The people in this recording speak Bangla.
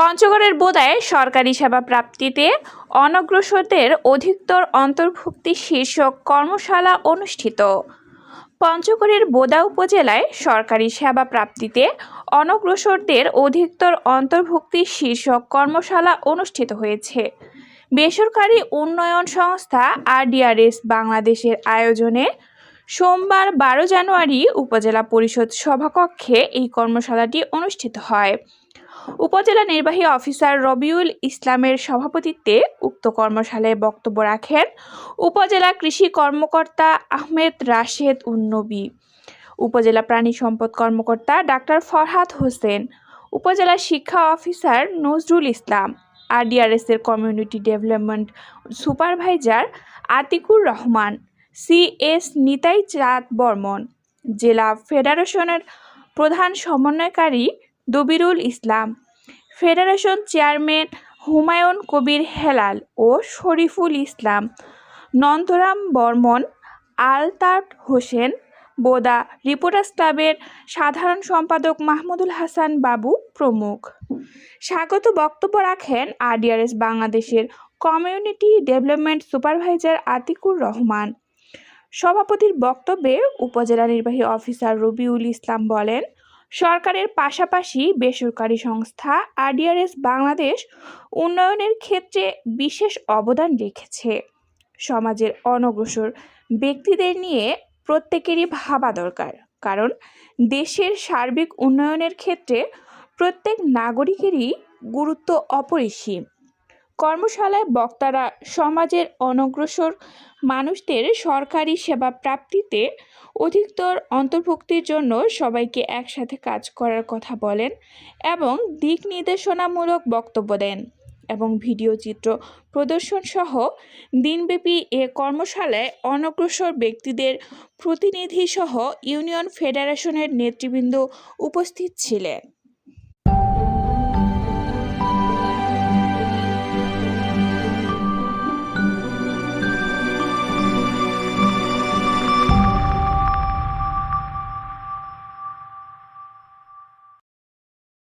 পঞ্চগড়ের বোদায় সরকারি সেবা প্রাপ্তিতে অনগ্রসরদের অধিকতর অন্তর্ভুক্তি শীর্ষক কর্মশালা অনুষ্ঠিত। পঞ্চগড়ের বোদা উপজেলায় সরকারি সেবা প্রাপ্তিতে অনগ্রসরদের অধিকতর অন্তর্ভুক্তি শীর্ষক কর্মশালা অনুষ্ঠিত হয়েছে। বেসরকারি উন্নয়ন সংস্থা আরডিআরএস বাংলাদেশের আয়োজনে সোমবার বারো জানুয়ারি উপজেলা পরিষদ সভাকক্ষে এই কর্মশালাটি অনুষ্ঠিত হয়। উপজেলা নির্বাহী অফিসার রবিউল ইসলামের সভাপতিত্বে উক্ত কর্মশালায় বক্তব্য রাখেন উপজেলা কৃষি কর্মকর্তা আহমেদ রাশেদ উন্নবী, উপজেলা প্রাণী সম্পদ কর্মকর্তা ডাক্তার ফরহাদ হোসেন, উপজেলা শিক্ষা অফিসার নজরুল ইসলাম আরডিআরএস এর community development supervisor Atiqur Rahman CS Nitai Chand Barman, জেলা ফেডারেশনের প্রধান সমন্বয়কারী দবিরুল ইসলাম, ফেডারেশন চেয়ারম্যান হুমায়ুন কবির হেলাল ও শরীফুল ইসলাম, নন্দরাম বর্মন, আলতাফ হোসেন, বোদা রিপোর্টার্স ক্লাবের সাধারণ সম্পাদক মাহমুদুল হাসান বাবু প্রমুখ। স্বাগত বক্তব্য রাখেন আরডিআরএস বাংলাদেশের community development supervisor Atiqur Rahman. সভাপতির বক্তব্যে উপজেলা নির্বাহী অফিসার রবিউল ইসলাম বলেন, সরকারের পাশাপাশি বেসরকারি সংস্থা আরডিআরএস বাংলাদেশ উন্নয়নের ক্ষেত্রে বিশেষ অবদান রেখেছে। সমাজের অনগ্রসর ব্যক্তিদের নিয়ে প্রত্যেকেরই ভাবা দরকার, কারণ দেশের সার্বিক উন্নয়নের ক্ষেত্রে প্রত্যেক নাগরিকেরই গুরুত্ব অপরিসীম। কর্মশালায় বক্তারা সমাজের অনগ্রসর মানুষদের সরকারি সেবা প্রাপ্তিতে অধিকতর অন্তর্ভুক্তির জন্য সবাইকে একসাথে কাজ করার কথা বলেন এবং দিক নির্দেশনামূলক বক্তব্য দেন এবং ভিডিও চিত্র প্রদর্শন সহ দিনব্যাপী এ কর্মশালায় অনগ্রসর ব্যক্তিদের প্রতিনিধি সহ ইউনিয়ন ফেডারেশনের নেতৃবৃন্দ উপস্থিত ছিলেন।